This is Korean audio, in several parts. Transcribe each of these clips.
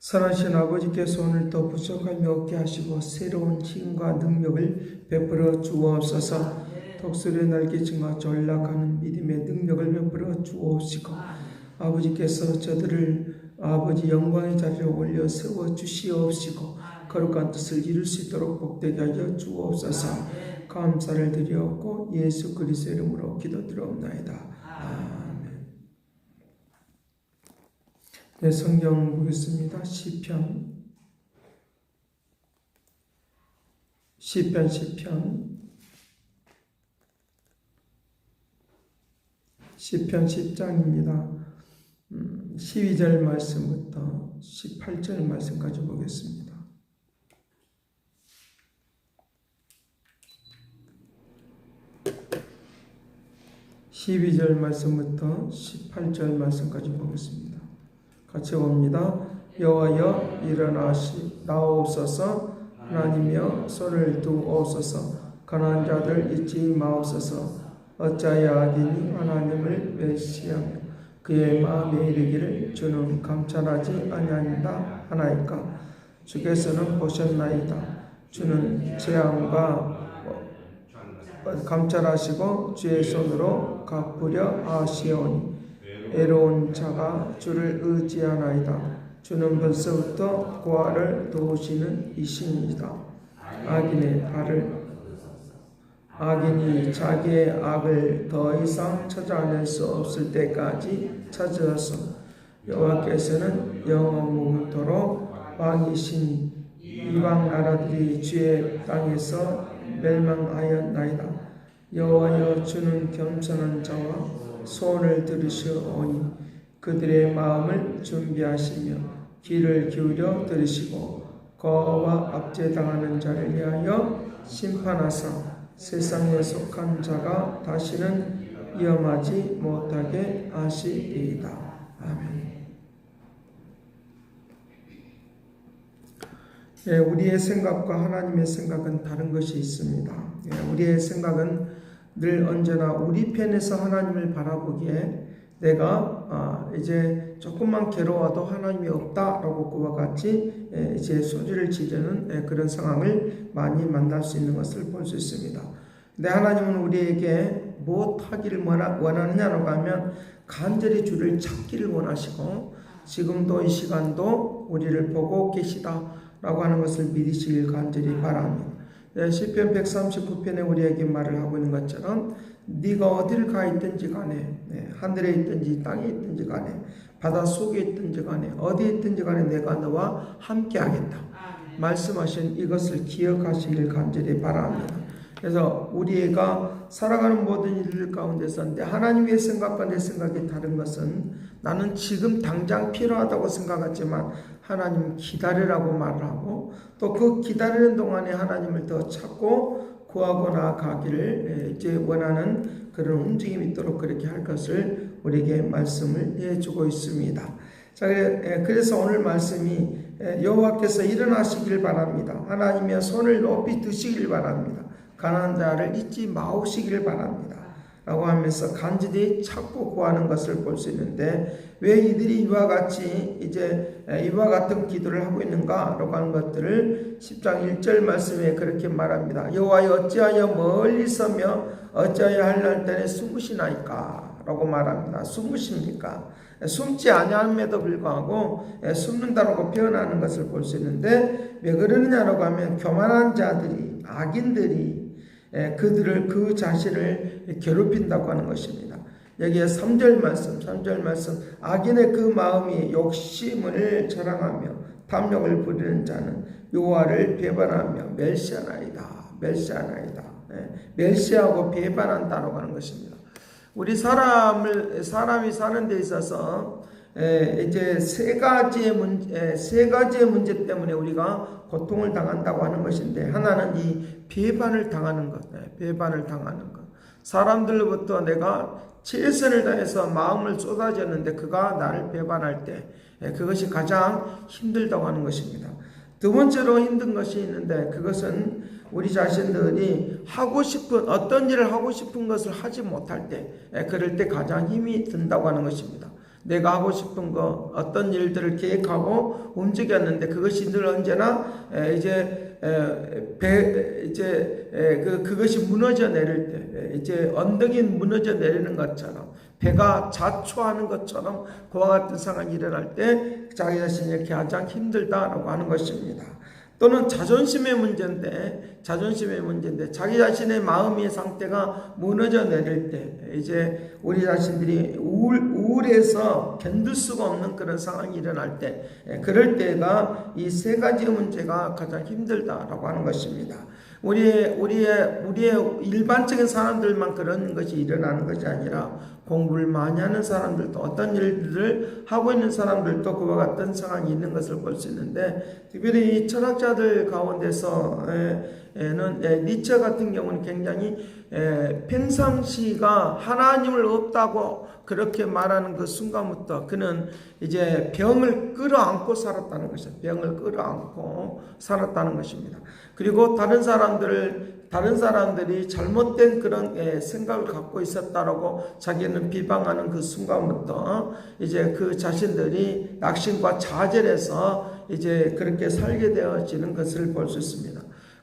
선하신 아버지께서 오늘 더 부족함이 없게 하시고 새로운 힘과 능력을 베풀어 주옵소서. 독수리 날개치마 전락하는 믿음의 능력을 베풀어 주옵시고 아버지께서 저들을 아버지 영광의 자리에 올려 세워 주시옵시고 거룩한 뜻을 이룰 수 있도록 복되게 하여 주옵소서. 감사를 드리옵고 예수 그리스도 이름으로 기도드리옵나이다. 아멘 네 성경 보겠습니다 시편 시편 시편 시편 10장입니다. 음, 12절 말씀부터 18절 말씀까지 보겠습니다. (12절) 말씀부터 (18절) 말씀까지 보겠습니다. 같이 봅니다. 여호와여 일어나시 나옵소서. 하나님여 손을 두옵소서. 가난한 자들 잊지 마옵소서. 어찌하여 악인이 하나님을 멸시하며 그의 마음에 이르기를 주는 감찰하지 아니한다 하나이까? 주께서는 보셨나이다. 주는 재앙과 감찰하시고 주의 손으로 갚으려 하시오니 애로운 자가 주를 의지하나이다. 주는 벌써부터 고아를 도우시는 이신이다. 악인의 발을 악인이 자기의 악을 더 이상 찾아낼 수 없을 때까지 찾아서 여호와께서는 영원무토록 왕이신 이방 나라들이 주의 땅에서 멸망하였나이다. 여호와여 주는 겸손한 자와 소원을 들으시오니 그들의 마음을 준비하시며 귀를 기울여 들으시고 거와 압제당하는 자를 위하여 심판하사 세상에 속한 자가 다시는 위험하지 못하게 하시리이다. 아멘. 예, 우리의 생각과 하나님의 생각은 다른 것이 있습니다. 예, 우리의 생각은 늘 언제나 우리 편에서 하나님을 바라보기에 내가 아, 이제 조금만 괴로워도 하나님이 없다라고 그와 같이 예, 이제 소리를 지르는 예, 그런 상황을 많이 만날 수 있는 것을 볼 수 있습니다. 근데 하나님은 우리에게 무엇하기를 원하느냐라고 하면 간절히 주를 찾기를 원하시고 지금도 이 시간도 우리를 보고 계시다라고 하는 것을 믿으시길 간절히 바랍니다. 예, 시편 139편에 우리에게 말을 하고 있는 것처럼 네가 어디를 가 있든지 간에 네, 하늘에 있든지 땅에 있든지 간에 바다 속에 있든지 간에 어디에 있든지 간에 내가 너와 함께 하겠다. 말씀하신 이것을 기억하시길 간절히 바랍니다. 그래서 우리가 살아가는 모든 일들 가운데서 내 하나님의 생각과 내 생각이 다른 것은 나는 지금 당장 필요하다고 생각하지만 하나님 기다리라고 말을 하고 또 그 기다리는 동안에 하나님을 더 찾고 구하고 나가기를 이제 원하는 그런 움직임이 있도록 그렇게 할 것을 우리에게 말씀을 해주고 있습니다. 자, 그래서 오늘 말씀이 여호와께서 일어나시길 바랍니다. 하나님의 손을 높이 드시길 바랍니다. 가난한 자를 잊지 마시기를 바랍니다. 라고 하면서 간절히 찾고 구하는 것을 볼 수 있는데 왜 이들이 이와 같이 이제 이와 같은 기도를 하고 있는가라고 하는 것들을 10장 1절 말씀에 그렇게 말합니다. 여호와여 어찌하여 멀리 서며 어찌하여 때에 숨으시나이까 라고 말합니다. 숨으십니까? 숨지 아니함에도 불구하고 숨는다라고 표현하는 것을 볼 수 있는데 왜 그러느냐라고 하면 교만한 자들이 악인들이 예, 그들을 그 자신을 괴롭힌다고 하는 것입니다. 여기에 3절 말씀, 3절 말씀, 악인의 그 마음이 욕심을 자랑하며 탐욕을 부리는 자는 요하를 배반하며 멸시하나이다. 멸시하나이다. 예, 멸시하고 배반한다고 하는 것입니다. 우리 사람을 사람이 사는 데 있어서 예, 이제 세 가지의 문제, 세 가지의 문제 때문에 우리가 고통을 당한다고 하는 것인데 하나는 이 배반을 당하는 것, 네, 배반을 당하는 것. 사람들로부터 내가 최선을 다해서 마음을 쏟아졌는데 그가 나를 배반할 때 네, 그것이 가장 힘들다고 하는 것입니다. 두 번째로 힘든 것이 있는데 그것은 우리 자신들이 하고 싶은 어떤 일을 하고 싶은 것을 하지 못할 때 네, 그럴 때 가장 힘이 든다고 하는 것입니다. 내가 하고 싶은 거 어떤 일들을 계획하고 움직였는데 그것이 늘 언제나 에, 이제 에, 배 이제 에, 그 그것이 무너져 내릴 때 에, 이제 언덕이 무너져 내리는 것처럼 배가 자초하는 것처럼 그와 같은 상황이 일어날 때 자기 자신이 가장 힘들다라고 하는 것입니다. 또는 자존심의 문제인데 자존심의 문제인데 자기 자신의 마음의 상태가 무너져 내릴 때 이제 우리 자신들이 우울 우울해서 견딜 수가 없는 그런 상황이 일어날 때 예, 그럴 때가 이 세 가지 문제가 가장 힘들다라고 하는 것입니다. 우리의 우리의 우리의 일반적인 사람들만 그런 것이 일어나는 것이 아니라 공부를 많이 하는 사람들도 어떤 일들을 하고 있는 사람들도 그와 같은 상황이 있는 것을 볼 수 있는데 특별히 이 철학자들 가운데서 에는 에, 니처 같은 경우는 굉장히 에, 평상시가 하나님을 없다고 그렇게 말하는 그 순간부터 그는 이제 병을 끌어안고 살았다는 것이죠. 병을 끌어안고 살았다는 것입니다. 그리고 다른 사람들을 다른 사람들이 잘못된 그런 에, 생각을 갖고 있었다라고 자기는 비방하는 그 순간부터 이제 그 자신들이 낙심과 좌절해서 이제 그렇게 살게 되어지는 것을 볼 수 있습니다.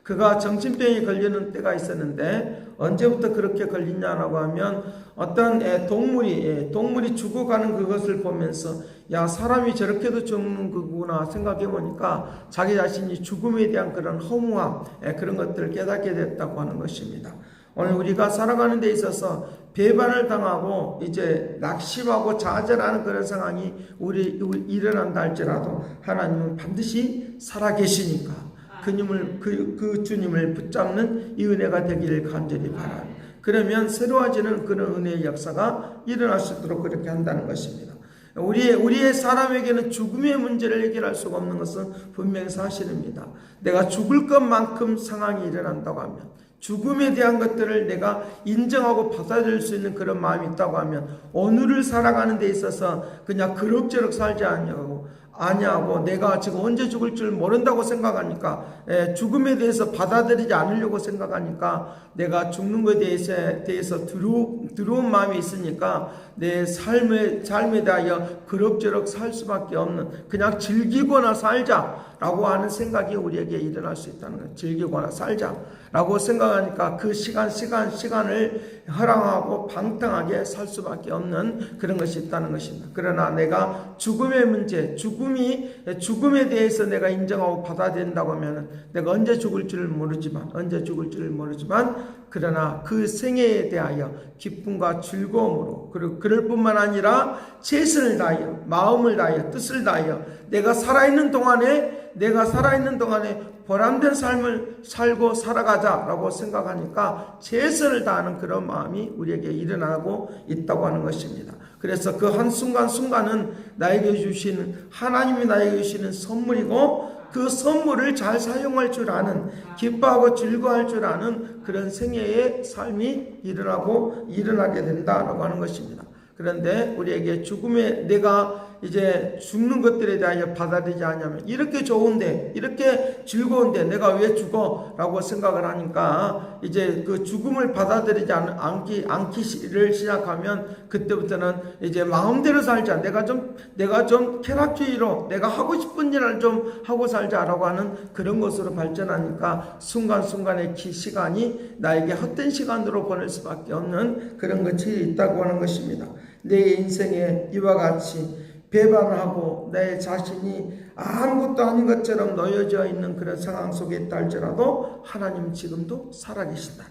그가 정신병이 걸리는 때가 있었는데 언제부터 그렇게 걸리냐라고 하면 어떤 애, 동물이 예, 동물이 죽어가는 그것을 보면서 야 사람이 저렇게도 죽는 거구나 생각해 보니까 자기 자신이 죽음에 대한 그런 허무함 예, 그런 것들을 깨닫게 됐다고 하는 것입니다. 오늘 우리가 살아가는 데 있어서 배반을 당하고 이제 낙심하고 좌절하는 그런 상황이 우리 일어난다 할지라도 하나님은 반드시 살아계시니까 그님을 그, 그 주님을 붙잡는 이 은혜가 되기를 간절히 바랍니다. 그러면 새로워지는 그런 은혜의 역사가 일어날 수 있도록 그렇게 한다는 것입니다. 우리의, 우리의 사람에게는 죽음의 문제를 해결할 수가 없는 것은 분명히 사실입니다. 내가 죽을 것만큼 상황이 일어난다고 하면, 죽음에 대한 것들을 내가 인정하고 받아들일 수 있는 그런 마음이 있다고 하면, 오늘을 살아가는 데 있어서 그냥 그럭저럭 살지 않냐고, 아니하고 내가 지금 언제 죽을 줄 모른다고 생각하니까 에, 죽음에 대해서 받아들이지 않으려고 생각하니까 내가 죽는 것에 대해서, 대해서 두루, 두려운 마음이 있으니까 내 삶에, 삶에 대하여 그럭저럭 살 수밖에 없는 그냥 즐기거나 살자 라고 하는 생각이 우리에게 일어날 수 있다는 거예요. 즐기거나 살자 라고 생각하니까 그 시간, 시간, 시간을 허랑하고 방탕하게 살 수밖에 없는 그런 것이 있다는 것입니다. 그러나 내가 죽음의 문제, 죽음이, 죽음에 대해서 내가 인정하고 받아들인다고 하면 내가 언제 죽을 줄을 모르지만, 언제 죽을 줄을 모르지만, 그러나 그 생애에 대하여 기쁨과 즐거움으로 그리고 그럴 뿐만 아니라 최선을 다하여 마음을 다하여 뜻을 다하여 내가 살아있는 동안에 내가 살아있는 동안에 보람된 삶을 살고 살아가자라고 생각하니까 최선을 다하는 그런 마음이 우리에게 일어나고 있다고 하는 것입니다. 그래서 그 한순간순간은 나에게 주시는 하나님이 나에게 주시는 선물이고 그 선물을 잘 사용할 줄 아는 기뻐하고 즐거워할 줄 아는 그런 생애의 삶이 일어나고 일어나게 된다라고 하는 것입니다. 그런데 우리에게 죽음에 내가 이제 죽는 것들에 대하여 받아들이지 않냐면 이렇게 좋은데 이렇게 즐거운데 내가 왜 죽어라고 생각을 하니까 이제 그 죽음을 받아들이지 않, 않기 않기를 시작하면 그때부터는 이제 마음대로 살자 내가 좀 내가 좀 쾌락주의로 내가 하고 싶은 일을 좀 하고 살자라고 하는 그런 것으로 발전하니까 순간순간의 기 시간이 나에게 헛된 시간으로 보낼 수밖에 없는 그런 것이 있다고 하는 것입니다. 내 인생에 이와 같이 배반하고 내 자신이 아무것도 아닌 것처럼 놓여져 있는 그런 상황 속에 있다 할지라도 하나님은 지금도 살아계신다.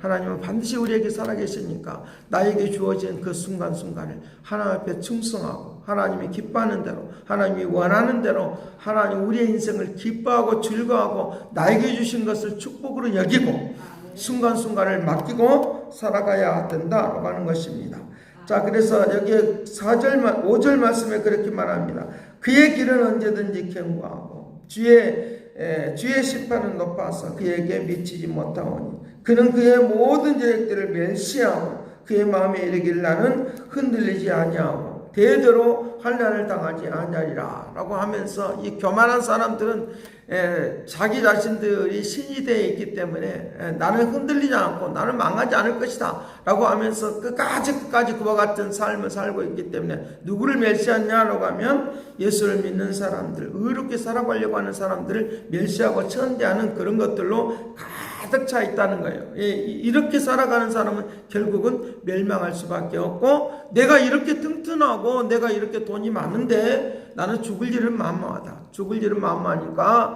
하나님은 반드시 우리에게 살아계시니까 나에게 주어진 그 순간순간을 하나님 앞에 충성하고 하나님이 기뻐하는 대로 하나님이 원하는 대로 하나님 우리의 인생을 기뻐하고 즐거워하고 나에게 주신 것을 축복으로 여기고 순간순간을 맡기고 살아가야 된다라고 하는 것입니다. 자, 그래서 여기 4절, 5절 말씀에 그렇게 말합니다. 그의 길은 언제든지 견고하고, 주의, 에, 주의 심판은 높아서 그에게 미치지 못하오니, 그는 그의 모든 계획들을 멸시하고, 그의 마음에 이르길 나는 흔들리지 아니하고, 대대로 환난을 당하지 아니하리라 라고 하면서 이 교만한 사람들은 에, 자기 자신들이 신이 되어 있기 때문에 에, 나는 흔들리지 않고 나는 망하지 않을 것이다 라고 하면서 끝까지 끝까지 그와 같은 삶을 살고 있기 때문에 누구를 멸시하냐라고 하면 예수를 믿는 사람들 의롭게 살아가려고 하는 사람들을 멸시하고 천대하는 그런 것들로 가득 차 있다는 거예요. 예, 이렇게 살아가는 사람은 결국은 멸망할 수밖에 없고 내가 이렇게 튼튼하고 내가 이렇게 돈이 많은데 나는 죽을 일은 만무하다. 죽을 일은 만무하니까 예,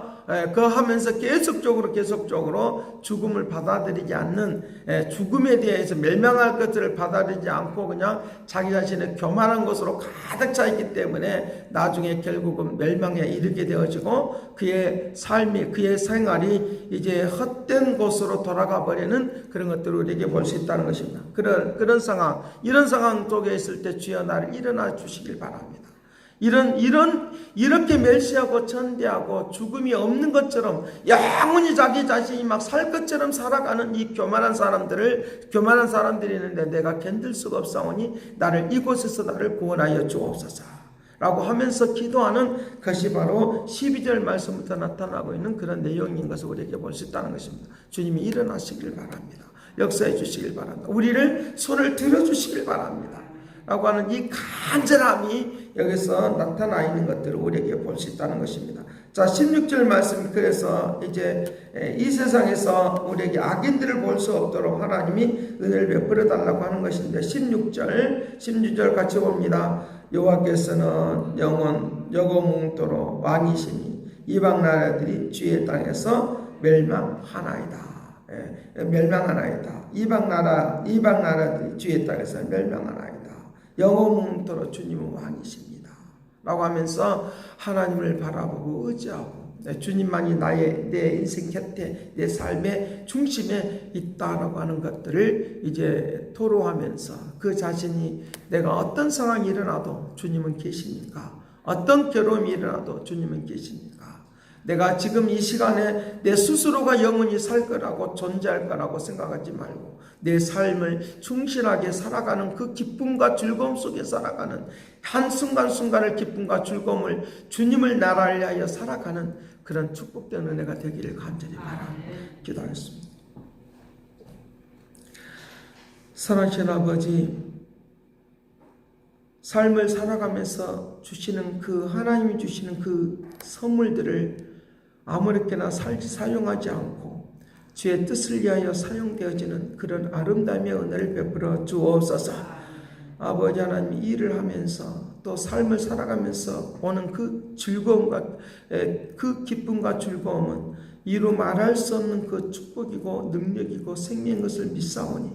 그 하면서 계속적으로 계속적으로 죽음을 받아들이지 않는 예, 죽음에 대해서 멸망할 것들을 받아들이지 않고 그냥 자기 자신의 교만한 것으로 가득 차 있기 때문에 나중에 결국은 멸망에 이르게 되어지고 그의 삶이 그의 생활이 이제 헛된 곳으로 돌아가 버리는 그런 것들을 우리에게 볼 수 있다는 것입니다. 그런 그런 상황 이런 상황 속에 있을 때 주여 나를 일어나 주시길 바랍니다. 이런 이런 이렇게 멸시하고 천대하고 죽음이 없는 것처럼 영원히 자기 자신이 막 살 것처럼 살아가는 이 교만한 사람들을 교만한 사람들이 있는데 내가 견딜 수가 없사오니 나를 이곳에서 나를 구원하여 주옵소서. 라고 하면서 기도하는 것이 바로 12절 말씀부터 나타나고 있는 그런 내용인 것을 우리에게 볼 수 있다는 것입니다. 주님이 일어나시길 바랍니다. 역사해 주시길 바랍니다. 우리를 손을 들어 주시길 바랍니다. 라고 하는 이 간절함이 여기서 나타나 있는 것들을 우리에게 볼 수 있다는 것입니다. 자, 16절 말씀, 그래서 이제 이 세상에서 우리에게 악인들을 볼 수 없도록 하나님이 은혜를 베풀어 달라고 하는 것인데, 16절, 16절 같이 봅니다. 여호와께서는 영원, 여고뭉토로 왕이시니 이방 나라들이 주의 땅에서 멸망하나이다. 예, 멸망하나이다. 이방 나라, 이방 나라들이 주의 땅에서 멸망하나이다. 영원토록 주님은 왕이십니다. 라고 하면서 하나님을 바라보고 의지하고 네, 주님만이 나의 내 인생 곁에 내 삶의 중심에 있다라고 하는 것들을 이제 토로하면서 그 자신이 내가 어떤 상황이 일어나도 주님은 계시니까 어떤 괴로움이 일어나도 주님은 계시니까 내가 지금 이 시간에 내 스스로가 영원히 살 거라고 존재할 거라고 생각하지 말고 내 삶을 충실하게 살아가는 그 기쁨과 즐거움 속에 살아가는 한순간순간을 기쁨과 즐거움을 주님을 나라를 위하여 살아가는 그런 축복된 은혜가 되기를 간절히 바랍니다. 기도하겠습니다. 사랑하신 아버지 삶을 살아가면서 주시는 그 하나님이 주시는 그 선물들을 아무렇게나 살, 사용하지 않고 주의 뜻을 위하여 사용되어지는 그런 아름다움의 은혜를 베풀어 주옵소서. 아버지 하나님 일을 하면서 또 삶을 살아가면서 오는 그 즐거움과 그 기쁨과 즐거움은 이루 말할 수 없는 그 축복이고 능력이고 생명인 것을 믿사오니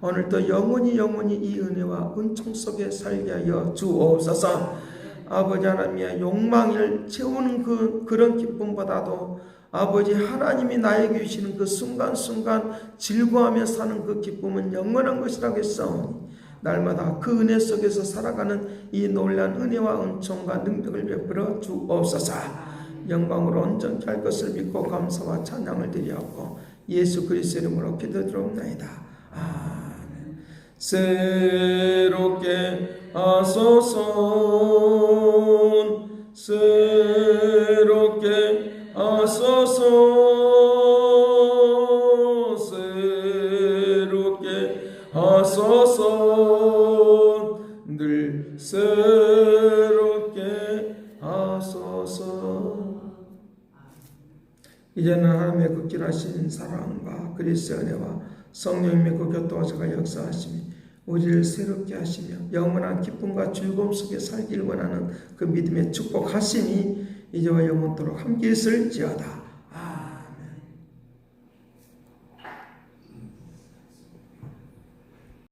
오늘도 영원히 영원히 이 은혜와 은총 속에 살게 하여 주옵소서. 아버지 하나님의 욕망을 채우는 그 그런 기쁨보다도 아버지 하나님이 나에게 주시는 그 순간순간 즐거워하며 사는 그 기쁨은 영원한 것이라고 했사오니 날마다 그 은혜 속에서 살아가는 이 놀란 은혜와 은총과 능력을 베풀어 주옵소서. 영광으로 온전히 할 것을 믿고 감사와 찬양을 드리옵고 예수 그리스도 이름으로 기도드리옵나이다. 아멘. 새롭게 하소서. 새롭게 하소서. 새롭게 하소서. 늘 새롭게 하소서. 이제는 하나님의 극진하신 사랑과 그리스의 은혜와 성령님의 그 교통하셔가 역사하시며 우리를 새롭게 하시며 영원한 기쁨과 즐거움 속에 살기를 원하는 그 믿음의 축복하심이 이제와 영원토록 함께 있을지어다.